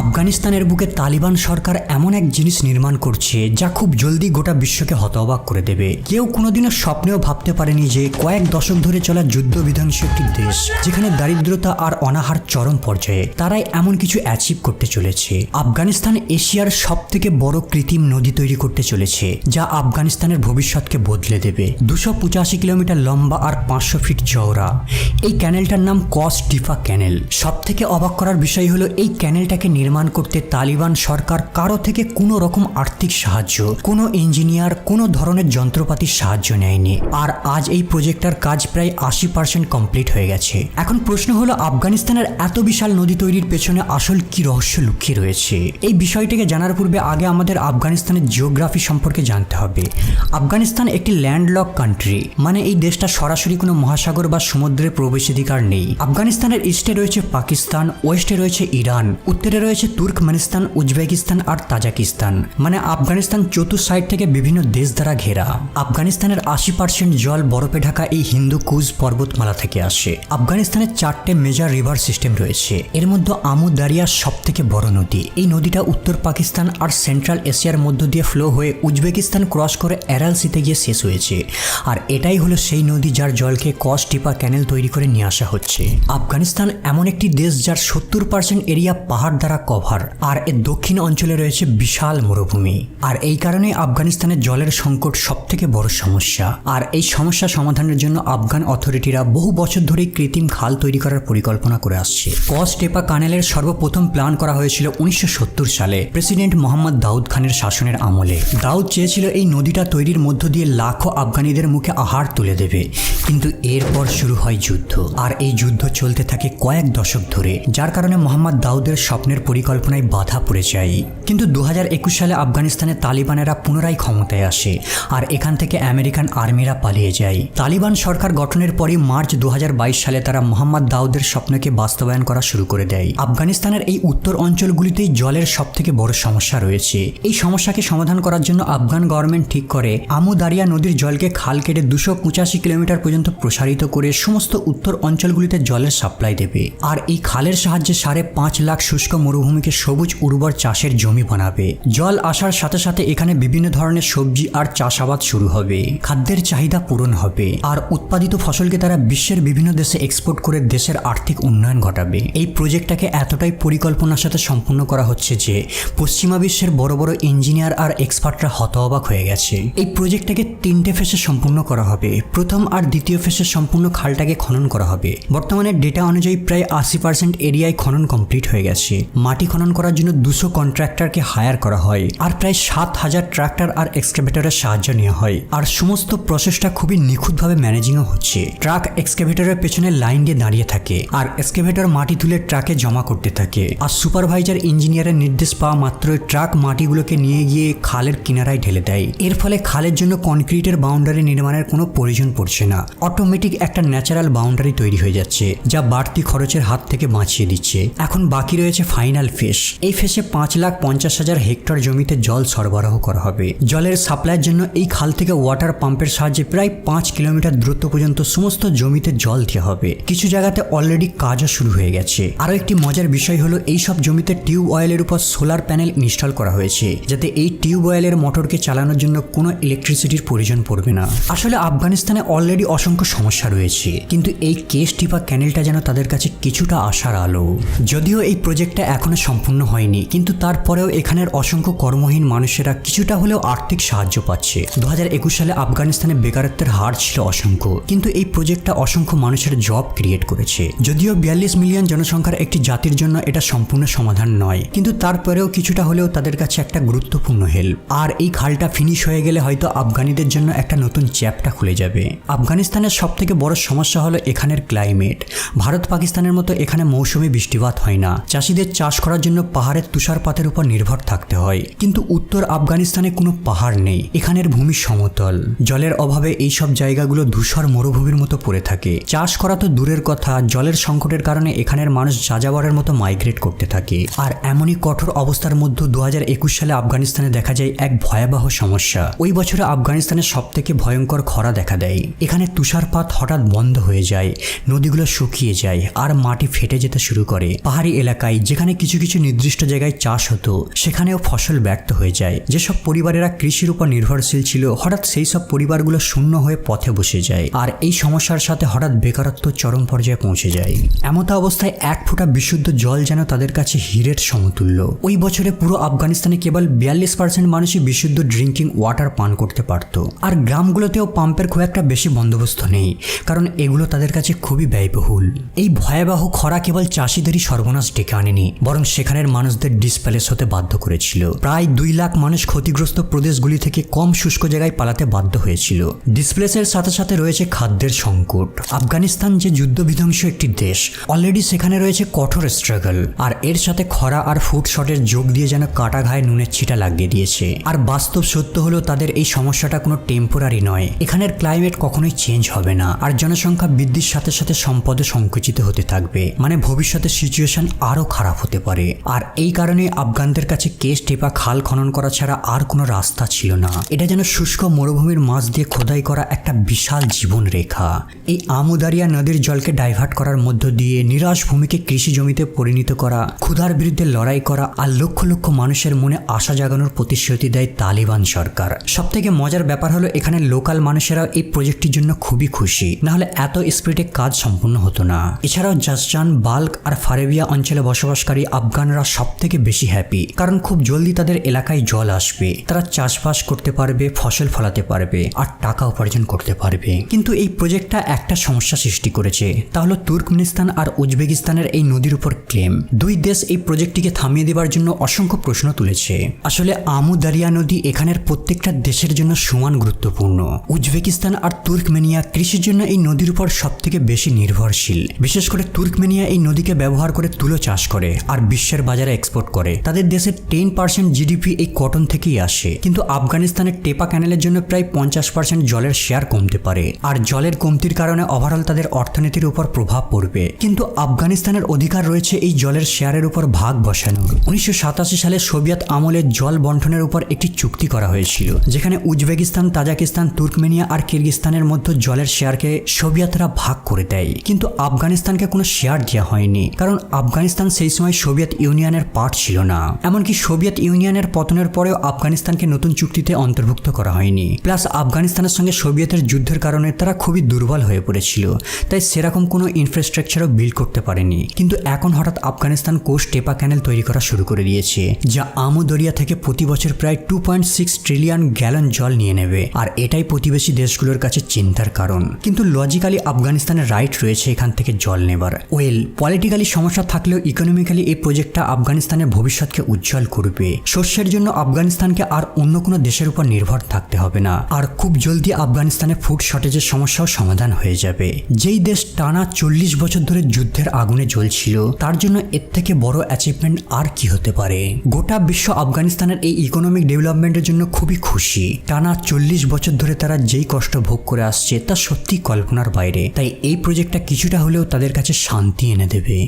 আফগানিস্তানের বুকে তালিবান সরকার এমন এক জিনিস নির্মাণ করছে, যা খুব জলদি গোটা বিশ্বকে হতবাক করে দেবে। কেউ কোনোদিনও স্বপ্নেও ভাবতে পারেনি যে কয়েক দশক ধরে চলা যুদ্ধ বিধ্বংসী একটি দেশ, যেখানে দারিদ্রতা আর অনাহার চরম পর্যায়ে। তারাই এমন কিছু অ্যাচিভ করতে চলেছে। আফগানিস্তান এশিয়ার সব থেকে বড় কৃত্রিম নদী তৈরি করতে চলেছে, যা আফগানিস্তানের ভবিষ্যৎকে বদলে দেবে। দুশো পঁচাশি কিলোমিটার লম্বা আর পাঁচশো ফিট চওড়া। এই ক্যানেলটার নাম কস ডিফা ক্যানেল সব থেকে অবাক করার বিষয় হলো, এই ক্যানেলটাকে নির্মাণ করতে তালিবান সরকার কারও থেকে কোনো রকম আর্থিক সাহায্য, কোনো ইঞ্জিনিয়ার, কোনো ধরনের যন্ত্রপাতির সাহায্য নেয়নি। আর আজ এই প্রজেক্টটার কাজ প্রায় আশি পার্সেন্ট কমপ্লিট হয়ে গেছে। এখন প্রশ্ন হলো, আফগানিস্তানের এত বিশাল নদী তৈরির পেছনে আসল কি রহস্য লুকিয়ে রয়েছে? এই বিষয়টিকে জানার পূর্বে আগে আমাদের আফগানিস্তানের জিওগ্রাফি সম্পর্কে জানতে হবে। আফগানিস্তান একটি ল্যান্ডলক কান্ট্রি মানে এই দেশটা সরাসরি কোনো মহাসাগর বা সমুদ্রের প্রবেশাধিকার নেই। আফগানিস্তানের ইস্টে রয়েছে পাকিস্তান, ওয়েস্টে রয়েছে ইরান, উত্তরে রয়েছে তুর্কমেনিস্তান, উজবেকিস্তান আর তাজাকিস্তান। মানে আফগানিস্তান চতুর সাইড থেকে বিভিন্ন দেশ দ্বারা ঘেরা। আফগানিস্তানের আশি পার্সেন্ট জল বরফে ঢাকা এই হিন্দু কুজ পর্বতমালা থেকে আসে। আফগানিস্তানের চারটে মেজর রিভার সিস্টেম রয়েছে। এর মধ্যে আমু দারিয়া সব থেকে বড় নদী। এই নদীটা উত্তর পাকিস্তান আর সেন্ট্রাল এশিয়ার মধ্য দিয়ে ফ্লো হয়ে উজবেকিস্তান ক্রস করে এরাল সিতে গিয়ে শেষ হয়েছে। আর এটাই হলো সেই নদী যার জলকে কস টিপা ক্যানেল তৈরি করে নিয়ে আসা হচ্ছে। আফগানিস্তান এমন একটি দেশ যার সত্তর পার্সেন্ট এরিয়া পাহাড় দ্বারা কভার। আর এর দক্ষিণ অঞ্চলে রয়েছে বিশাল মরুভূমি। আর এই কারণে আফগানিস্তানের জলের সংকট সব থেকে বড় সমস্যা। আর এই সমস্যা সমাধানের জন্য আফগান অথরিটিরা বহু বছর ধরেই কৃত্রিম খাল তৈরি করার পরিকল্পনা করে আসছে। কস টেপা কানেলের সর্বপ্রথম প্ল্যান করা হয়েছিল উনিশশো সত্তর সালে প্রেসিডেন্ট মোহাম্মদ দাউদ খানের শাসনের আমলে। দাউদ চেয়েছিল এই নদীটা তৈরির মধ্য দিয়ে লাখো আফগানিদের মুখে আহার তুলে দেবে। কিন্তু এরপর শুরু হয় যুদ্ধ। আর এই যুদ্ধ চলতে থাকে কয়েক দশক ধরে। যার কারণে মোহাম্মদ দাউদের স্বপ্নের পরিকল্পনায় বাধা পড়ে যায়। কিন্তু দু হাজার একুশ সালে আফগানিস্তানে তালিবানেরা পুনরায় ক্ষমতায় আসে আর এখান থেকে আমেরিকান আর্মিরা পালিয়ে যায়। তালিবান সরকার গঠনের পরই মার্চ দুহাজার বাইশ সালে তারা মোহাম্মদ দাউদের স্বপ্নকে বাস্তবায়ন করা শুরু করে দেয়। আফগানিস্তানের এই উত্তর অঞ্চলগুলিতেই জলের সব থেকে বড় সমস্যা রয়েছে। এই সমস্যাকে সমাধান করার জন্য আফগান গভর্নমেন্ট ঠিক করে আমু দারিয়া নদীর জলকে খাল কেটে দুশো পঁচাশি কিলোমিটার পর্যন্ত প্রসারিত করে সমস্ত উত্তর অঞ্চলগুলিতে জলের সাপ্লাই দেবে। আর এই খালের সাহায্যে সাড়ে পাঁচ লাখ শুষ্ক মরুভূমিকে সবুজ উর্বর চাষের জমি বানাবে। জল আসার সাথে সাথে এখানে বিভিন্ন ধরনের সবজি আর চাষাবাদ শুরু হবে। খাদ্যের চাহিদা পূরণ হবে। আর উৎপাদিত ফসলকে তারা বিশ্বের বিভিন্ন দেশে এক্সপোর্ট করে দেশের আর্থিক উন্নয়ন ঘটাবে। এই প্রজেক্টটাকে এতটাই পরিকল্পনার সাথে সম্পূর্ণ করা হচ্ছে যে, পশ্চিমা বিশ্বের বড় বড় ইঞ্জিনিয়ার আর এক্সপার্টরা হতঅবাক হয়ে গেছে। এই প্রজেক্টটাকে তিনটে ফেসে সম্পূর্ণ করা হবে। প্রথম আর দ্বিতীয় ফেসে সম্পূর্ণ খালটাকে খনন করা হবে। বর্তমানে ডেটা অনুযায়ী প্রায় আশি পার্সেন্ট এরিয়ায় খনন কমপ্লিট হয়ে গেছে। মাটি খনন করার জন্য দুশো কন্ট্রাক্টরকে হায়ার করা হয় আর প্রায় সাত হাজার ট্রাক্টর আর এক্সকেভেটরের সাহায্য নেওয়া হয়। আর সমস্ত প্রসেসটা খুবই নিখুঁতভাবে ম্যানেজিংও হচ্ছে। ট্রাক এক্সকেভেটরের পেছনে লাইন দিয়ে দাঁড়িয়ে থাকে আর এক্সকেভেটর মাটি তুলে ট্রাকে জমা করতে থাকে। আর সুপারভাইজার ইঞ্জিনিয়ারের নির্দেশ পাওয়া মাত্রই ট্রাক মাটিগুলোকে নিয়ে গিয়ে খালের কিনারায় ঢেলে দেয়। এর ফলে খালের জন্য কনক্রিটের বাউন্ডারি নির্মাণের কোনো প্রয়োজন পড়ছে না। অটোমেটিক একটা ন্যাচারাল বাউন্ডারি তৈরি হয়ে যাচ্ছে, যা বাড়তি খরচের হাত থেকে বাঁচিয়ে দিচ্ছে। এখন বাকি রয়েছে ফাইনাল ফেস এই ফেসে পাঁচ লাখ পঞ্চাশ হাজার হেক্টর জমিতে জল সরবরাহ করা হবে। জলের সাপ্লাইয়ের জন্য এই খাল থেকে ওয়াটার পাম্পের সাহায্যে প্রায় পাঁচ কিলোমিটার দূরত্ব পর্যন্ত সমস্ত জমিতে জল দেওয়া হবে। কিছু জায়গাতে অলরেডি কাজও শুরু হয়ে গেছে। আরও একটি মজার বিষয় হলো এই সব জমিতে টিউব অয়েলের উপর সোলার প্যানেল ইনস্টল করা হয়েছে, যাতে এই টিউব অয়েলের মোটরকে চালানোর জন্য কোনো ইলেকট্রিসিটির প্রয়োজন পড়বে না। আসলে আফগানিস্তানে অলরেডি অসংখ্য সমস্যা রয়েছে, কিন্তু এই কেস টিপা ক্যানেলটা যেন তাদের কাছে কিছুটা আশার আলো। যদিও এই প্রজেক্টটা এখনও সম্পূর্ণ হয়নি, কিন্তু তারপরেও এখানের অসংখ্য কর্মহীন মানুষেরা কিছুটা হলেও আর্থিক সাহায্য পাচ্ছে। দুহাজার একুশ সালে আফগানিস্তানে বেকারত্বের হার ছিল অসংখ্য, কিন্তু এই প্রজেক্টটা অসংখ্য মানুষের জব ক্রিয়েট করেছে। যদিও বিয়াল্লিশ মিলিয়ন জনসংখ্যার একটি জাতির জন্য এটা সম্পূর্ণ সমাধান নয়, কিন্তু তারপরেও কিছুটা হলেও তাদের কাছে একটা গুরুত্বপূর্ণ হেল্প আর এই খালটা ফিনিশ হয়ে গেলে হয়তো আফগানিদের জন্য একটা নতুন চ্যাপটা খুলে যাবে। আফগানিস্তানের সব থেকে বড় সমস্যা হলো এখানের ক্লাইমেট ভারত পাকিস্তানের মতো এখানে মৌসুমি বৃষ্টিপাত হয় না। চাষিদের চাষ করার জন্য পাহাড়ের তুষারপাতের উপর নির্ভর থাকতে হয়। কিন্তু উত্তর আফগানিস্তানে কোনো পাহাড় নেই। এখানের ভূমি সমতল। জলের অভাবে এই সব জায়গাগুলো ধূসর মরুভূমির মতো পড়ে থাকে। চাষ করা তো দূরের কথা। জলের সংকটের কারণে এখানের মানুষ যাযাবরের মতো মাইগ্রেট করতে থাকে। আর এমনই কঠোর অবস্থার মধ্যে দু হাজার একুশ সালে আফগানিস্তানে দেখা যায় এক ভয়াবহ সমস্যা। ওই বছরে আফগানিস্তানের সব থেকে ভয়ঙ্কর খরা দেখা দেয়। এখানে তুষারপাত হঠাৎ বন্ধ হয়ে যায়। নদীগুলো শুকিয়ে যায়। আর মাটি ফেটে যেতে শুরু করে। পাহাড়ি এলাকায় যেখানে কিছু কিছু নির্দিষ্ট জায়গায় চাষ হতো, সেখানেও ফসল ব্যর্থ হয়ে যায়। যেসব পরিবারেরা কৃষির উপর নির্ভরশীল ছিল, হঠাৎ সেই সব পরিবারগুলো শূন্য হয়ে পথে বসে যায় আর এই সমস্যার সাথে হঠাৎ বেকারত্ব চরম পর্যায়ে পৌঁছে যায়। এমত অবস্থায় এক ফোঁটা বিশুদ্ধ জল যেন তাদের কাছে হীরের সমতুল্য। ওই বছরে পুরো আফগানিস্তানে কেবল বিয়াল্লিশ পার্সেন্ট মানুষই বিশুদ্ধ ড্রিঙ্কিং ওয়াটার পান করতে পারত। আর গ্রামগুলোতেও পাম্পের খুব একটা বেশি বন্দোবস্ত নেই, কারণ এগুলো তাদের কাছে খুবই ব্যয়বহুল। এই ভয়াবহ খরা কেবল চাষিদেরই সর্বনাশ ডেকে আনেনি বরং সেখানের মানুষদের ডিসপ্যালেস হতে বাধ্য করেছিল। প্রায় দুই লাখ মানুষ ক্ষতিগ্রস্ত প্রদেশগুলি থেকে কম শুষ্ক জায়গায় পালাতে বাধ্য হয়েছিল। ডিসপ্লেসের সাথে সাথে রয়েছে খাদ্যের সংকট। আফগানিস্তান যে যুদ্ধ বিধ্বংস একটি দেশ অলরেডি সেখানে রয়েছে কঠোর স্ট্রাগল আর এর সাথে খরা আর ফুড শটের যোগ দিয়ে যেন কাটা ঘায়ে নুনের ছিটা লাগিয়ে দিয়েছে। আর বাস্তব সত্য হলো, তাদের এই সমস্যাটা কোনো টেম্পোরারি নয়। এখানের ক্লাইমেট কখনোই চেঞ্জ হবে না। আর জনসংখ্যা বৃদ্ধির সাথে সাথে সম্পদও সংকুচিত হতে থাকবে। মানে ভবিষ্যতে সিচুয়েশন আরও খারাপ হতে পারে। আর এই কারণে আফগানদের কাছে কেস টেপা, খাল খনন করা ছাড়া আর কোনো রাস্তা ছিল না। এটা যেন শুষ্ক মরুভূমির মাছ দিয়ে খোদাই করা একটা বিশাল জীবন রেখা এই আমুদারিয়া নদীর জলকে ডাইভার্ট করার মধ্য দিয়ে নিরাশ ভূমিকে কৃষি জমিতে পরিণত করা, ক্ষুধার বিরুদ্ধে লড়াই করা আর লক্ষ লক্ষ মানুষের মনে আশা জাগানোর প্রতিশ্রুতি দেয় তালিবান সরকার। সব থেকে মজার ব্যাপার হলো এখানে লোকাল মানুষেরা এই প্রজেক্টটির জন্য খুবই খুশি। নাহলে এত স্পিডে কাজ সম্পূর্ণ হতো না। এছাড়াও জাসজান বাল্ক আর ফারেবিয়া অঞ্চলে বসবাসকারী আফগানরা সব থেকে বেশি হ্যাপি কারণ খুব জলদি তাদের এলাকায় জল আসবে। তারা চাষবাস করতে পারবে, ফসল ফলাতে পারবে, আর টাকা উপার্জন করতে পারবে। কিন্তু এই প্রজেক্টটা একটা সমস্যা সৃষ্টি করেছে। তা হলো তুর্কমেনিস্তান আর উজবেকিস্তানের এই নদীর উপর ক্লেম দুই দেশ এই প্রজেক্টটিকে থামিয়ে দেওয়ার জন্য অসংখ্য প্রশ্ন তুলেছে। আসলে আমু দারিয়া নদী এখানের প্রত্যেকটা দেশের জন্য সমান গুরুত্বপূর্ণ। উজবেকিস্তান আর তুর্কমেনিয়া কৃষির জন্য এই নদীর উপর সব থেকে বেশি নির্ভরশীল। বিশেষ করে তুর্কমেনিয়া এই নদীকে ব্যবহার করে তুলো চাষ করে। আর বিশ্বের বাজারে এক্সপোর্ট করে। তাদের দেশের টেন পার্সেন্ট জিডিপি এই কটন থেকেই আসে। কিন্তু আফগানিস্তানের টেপা ক্যানেলের জন্য প্রায় পঞ্চাশ পার্সেন্ট জলের শেয়ার কমতে পারে। আর জলের কমতির কারণে ওভারঅল তাদের অর্থনীতির উপর প্রভাব পড়বে। কিন্তু আফগানিস্তানের অধিকার রয়েছে এই জলের শেয়ারের উপর ভাগ বসানোর। উনিশশো সালে সোভিয়েত আমলে জল বন্টনের উপর একটি চুক্তি করা হয়েছিল, যেখানে উজবেকিস্তান, তাজাকিস্তান, তুর্কমেনিয়া আর কিরগিস্তানের মধ্যে জলের শেয়ারকে সোভিয়েতরা ভাগ করে দেয়। কিন্তু আফগানিস্তানকে কোনো শেয়ার দেওয়া হয়নি। কারণ আফগানিস্তান সেই সময় সোভিয়েত ইউনিয়নের পার্ট ছিল না। এমনকি সোভিয়েত ইউনিয়নের পতনের পরেও আফগানিস্তানকে নতুন চুক্তিতে অন্তর্ভুক্ত করা হয়নি। প্লাস আফগানিস্তানের সঙ্গে সোভিয়েতের যুদ্ধের কারণে তারা খুবই দুর্বল হয়ে পড়েছিল। তাই সেরকম কোনো ইনফ্রাস্ট্রাকচারও বিল্ড করতে পারেনি। কিন্তু এখন হঠাৎ আফগানিস্তান কোস্ট টেপা ক্যানেল তৈরি করা শুরু করে দিয়েছে, যা আমু দরিয়া থেকে প্রতি বছর প্রায় two point six trillion gallon জল নিয়ে নেবে। আর এটাই প্রতিবেশী দেশগুলোর কাছে চিন্তার কারণ। কিন্তু লজিক্যালি আফগানিস্তানের রাইট রয়েছে এখান থেকে জল নেবার। ওয়েল পলিটিক্যালি সমস্যা থাকলেও ইকোনমিক্যালি এই প্রজেক্টটা আফগানিস্তানের ভবিষ্যৎকে উজ্জ্বল করবে। শস্যের জন্য আফগানিস্তানকে আর অন্য কোনো দেশের উপর নির্ভর থাকতে হবে না। আর খুব জলদি আফগানিস্তানে ফুড শর্টেজের সমস্যাও সমাধান হয়ে যাবে। যেই দেশ টানা চল্লিশ বছর ধরে যুদ্ধের আগুনে জ্বলছিল, তার জন্য এর থেকে বড় অ্যাচিভমেন্ট আর কি হতে পারে? গোটা বিশ্ব আফগানিস্তানের এই ইকোনমিক ডেভেলপমেন্টের জন্য খুবই খুশি। টানা চল্লিশ বছর ধরে তারা যেই কষ্ট ভোগ করে আসছে, তা সত্যি কল্পনার বাইরে। তাই এই প্রজেক্টটা কিছুটা হলেও তাদের কাছে শান্তি এনে দেবে।